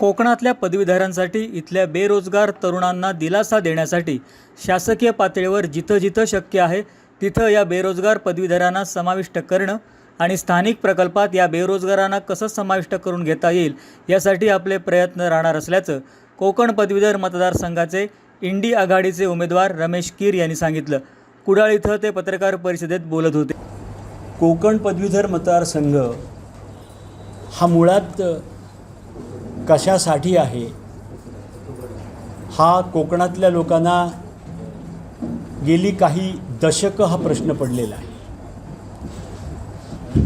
कोकणातल्या पदवीधरांसाठी इथल्या बेरोजगार तरुणांना दिलासा देण्यासाठी शासकीय पातळीवर जिथं जिथं शक्य आहे तिथं या बेरोजगार पदवीधरांना समाविष्ट करणं आणि स्थानिक प्रकल्पात या बेरोजगारांना कसं समाविष्ट करून घेता येईल यासाठी आपले प्रयत्न राहणार असल्याचं कोकण पदवीधर मतदारसंघाचे इंडी आघाडीचे उमेदवार रमेश कीर यांनी सांगितलं. कुडाळ इथं ते पत्रकार परिषदेत बोलत होते. कोकण पदवीधर मतदारसंघ हा मुळात कशासाठी आहे? हा कोकणातल्या लोकांना गेली काही दशकं हा प्रश्न पडलेला आहे.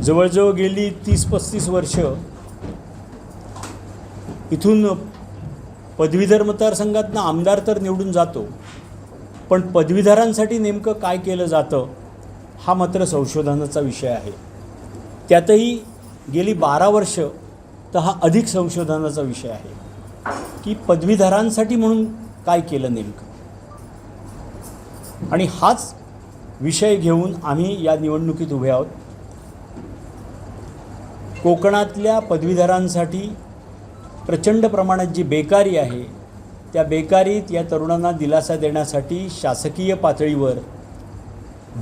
जवळजवळ गेली तीस पस्तीस वर्ष इथून पदवीधर मतदारसंघातनं आमदार तर निवडून जातो पण पदवीधरांसाठी नेमकं काय केलं जातं हा मात्र संशोधनाचा विषय आहे. त्यातही गेली बारा वर्ष तर हा अधिक संशोधनाचा विषय आहे. की पदवीधरांसाठी म्हणून काय केलं नेमकं? आणि हाच विषय घेऊन आम्ही या निवडणुकीत उभे आहोत. कोकणातल्या पदवीधरांसाठी प्रचंड प्रमाणात जी बेकारी आहे त्या बेकारीत या तरुणांना दिलासा देण्यासाठी शासकीय पातळीवर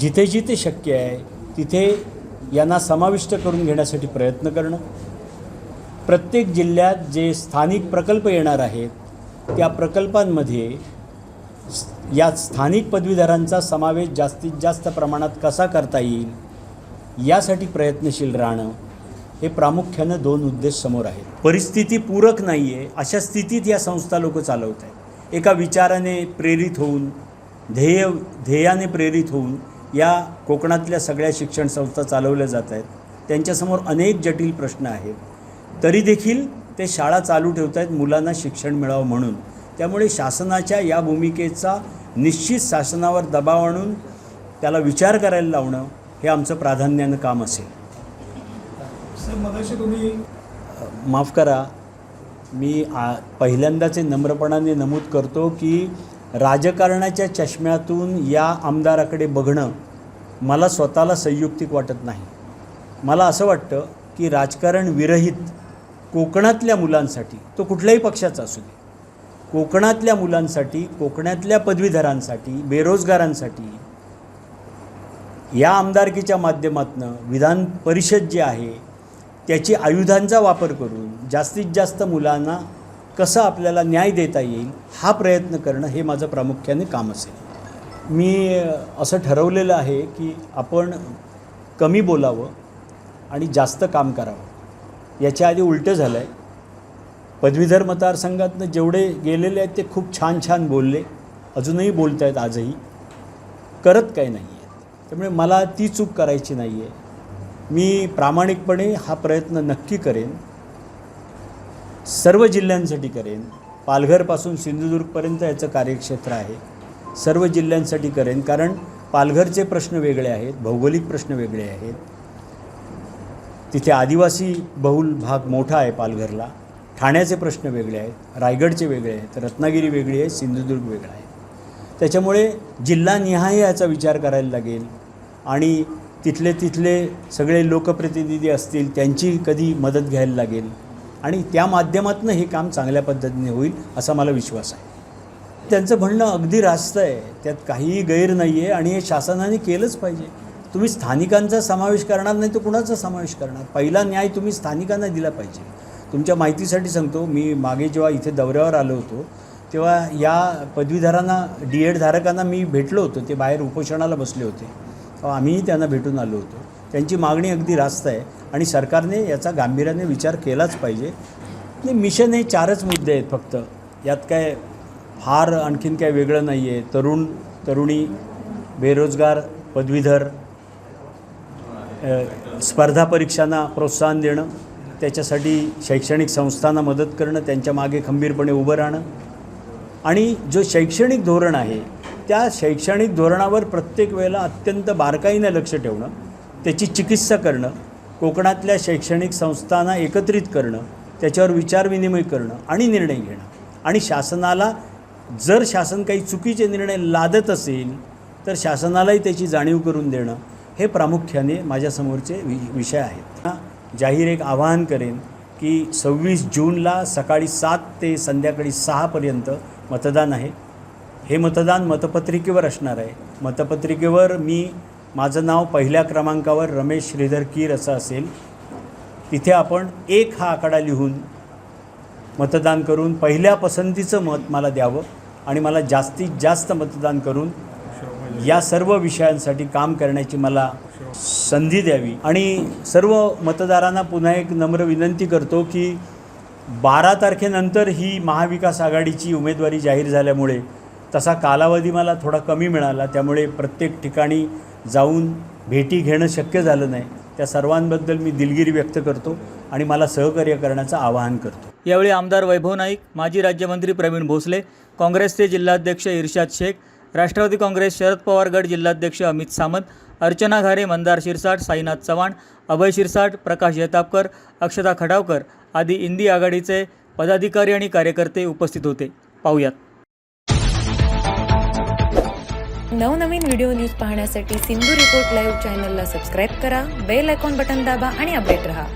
जिथे जिथे शक्य आहे तिथे यांना समाविष्ट करून घेण्यासाठी प्रयत्न करणं. प्रत्येक जिल्ह्यात जे स्थानिक प्रकल्प येणार आहेत त्या प्रकल्पांमध्ये या स्थानिक पदवीधरांचा समावेश जास्तीत जास्त प्रमाणात कसा करता येईल यासाठी प्रयत्नशील राहणं हे प्रामुख्यानं दोन उद्देश समोर आहेत. परिस्थिती पूरक नाही आहे अशा स्थितीत या संस्था लोक चालवत आहेत. एका विचाराने प्रेरित होऊन ध्येय ध्येयाने प्रेरित होऊन या कोकणातल्या सगळ्या शिक्षण संस्था चालवल्या जात आहेत. त्यांच्यासमोर अनेक जटिल प्रश्न आहेत. तरी देखील ते शाळा चालू ठेवत आहेत मुलांना शिक्षण मिळावं म्हणून. त्यामुळे शासनाच्या या भूमिकेचा निश्चित शासनावर दबाव आणून त्याला विचार करायला लावणं हे आमचं प्राधान्यानं काम असेल. तुम्ही माफ करा मी आ पहिल्यांदाच नम्रपणाने नमूद करतो की राजकारणाच्या चष्म्यातून या आमदाराकडे बघणं मला स्वतःला संयुक्तिक वाटत नाही. मला असं वाटतं की राजकारण विरहित कोकणातल्या मुलांसाठी तो कुठल्याही पक्षाचा असू दे कोकणातल्या मुलांसाठी कोकणातल्या पदवीधरांसाठी बेरोजगारांसाठी या आमदारकीच्या माध्यमातून विधान परिषद जी आहे त्याची आयुधांचा वापर करून जास्तीत जास्त मुलांना कसं आपल्याला न्याय देता येईल हा प्रयत्न करणं हे माझं प्रामुख्याने काम असेल. मी असं ठरवलेलं आहे की आपण कमी बोलावं आणि जास्त काम करावं. याच्या आधी उलटं झालं आहे पदवीधर मतदारसंघातनं जेवढे गेलेले आहेत ते खूप छान छान बोलले. अजूनही बोलत आहेत आजही. करत काही नाही आहेत त्यामुळे मला ती चूक करायची नाही आहे मी प्रामाणिकपणे हा प्रयत्न नक्की करेन. सर्व जिल्ह्यांसाठी करेन. पालघरपासून सिंधुदुर्गपर्यंत याचं कार्यक्षेत्र आहे. सर्व जिल्ह्यांसाठी करेन. कारण पालघरचे प्रश्न वेगळे आहेत भौगोलिक प्रश्न वेगळे आहेत. तिथे आदिवासी बहुल भाग मोठा आहे पालघरला. ठाण्याचे प्रश्न वेगळे आहेत रायगडचे वेगळे आहेत रत्नागिरी वेगळी आहे सिंधुदुर्ग वेगळा आहे. त्याच्यामुळे जिल्हानिहाय याचा विचार करायला लागेल आणि तिथले तिथले सगळे लोकप्रतिनिधी असतील त्यांची कधी मदत घ्यायला लागेल आणि त्या माध्यमातून हे काम चांगल्या पद्धतीने होईल असा मला विश्वास आहे. त्यांचं म्हणणं अगदी रास्त आहे त्यात काहीही गैर नाही आहे आणि हे शासनाने केलंच पाहिजे. तुम्ही स्थानिकांचा समावेश करणार नाही तर कुणाचा समावेश करणार? पहिला न्याय तुम्ही स्थानिकांना दिला पाहिजे. तुमच्या माहितीसाठी सांगतो मी मागे जेव्हा इथे दौऱ्यावर आलो होतो तेव्हा या पदवीधरांना डी एड धारकांना मी भेटलो होतो ते बाहेर उपोषणाला बसले होते. तेव्हा आम्हीही त्यांना भेटून आलो होतो. त्यांची मागणी अगदी रास्त आहे आणि सरकारने याचा गांभीर्याने विचार केलाच पाहिजे. म्हणजे मिशन हे चारच मुद्दे आहेत फक्त. यात काय फार आणखीन काय वेगळं नाही आहे तरुण तरुणी बेरोजगार पदवीधर स्पर्धा परीक्षांना प्रोत्साहन देणं त्याच्यासाठी शैक्षणिक संस्थांना मदत करणं त्यांच्या मागे खंबीरपणे उभं राहणं आणि जो शैक्षणिक धोरण आहे त्या शैक्षणिक धोरणावर प्रत्येक वेळेला अत्यंत बारकाईनं लक्ष ठेवणं त्याची चिकित्सा करणं कोकणातल्या शैक्षणिक संस्थांना एकत्रित करणं त्याच्यावर विचारविनिमय करणं आणि निर्णय घेणं. आणि शासनाला जर शासन काही चुकीचे निर्णय लादत असेल तर शासनालाही त्याची जाणीव करून देणं हे प्रामुख्याने माझ्यासमोरचे वि विषय आहेत. जाहीर एक आवाहन करेन की सव्वीस जूनला सकाळी सात ते संध्याकाळी सहापर्यंत मतदान आहे. हे मतदान मतपत्रिकेवर असणार आहे. मतपत्रिकेवर मी माझं नाव पहिल्या क्रमांकावर रमेश श्रीधर कीर असं असेल. तिथे आपण एक हा आकडा लिहून मतदान करून पहिल्या पसंतीचं मत मला द्यावं आणि मला जास्तीत जास्त मतदान करून या सर्व विषयांसाठी काम करण्याची मला संधी द्यावी. आणि सर्व मतदारांना पुन्हा एक नम्र विनंती करतो की बारा तारखेनंतर ही महाविकास आघाडीची उमेदवारी जाहीर झाल्यामुळे तसा कालावधी मला थोडा कमी मिळाला. त्यामुळे प्रत्येक ठिकाणी जाऊन भेटी घेणं शक्य झालं नाही. त्या सर्वांबद्दल मी दिलगिरी व्यक्त करतो आणि मला सहकार्य करण्याचं आवाहन करतो. यावेळी आमदार वैभव नाईक माजी राज्यमंत्री प्रवीण भोसले काँग्रेसचे जिल्हाध्यक्ष इर्शाद शेख राष्ट्रवादी काँग्रेस शरद पवार गट जिल्हाध्यक्ष अमित सामंत अर्चना घारे मंदार शिरसाट साईनाथ चव्हाण अभय शिरसाट प्रकाश जैतापकर अक्षता खडावकर आदी इंदी आघाडीचे पदाधिकारी आणि कार्यकर्ते उपस्थित होते. पाहुयात. नवनवीन व्हिडिओ न्यूज पाहण्यासाठी सिंधू रिपोर्ट लाईव्ह चॅनलला सबस्क्राईब करा बेल आयकॉन बटन दाबा आणि अपडेट रहा.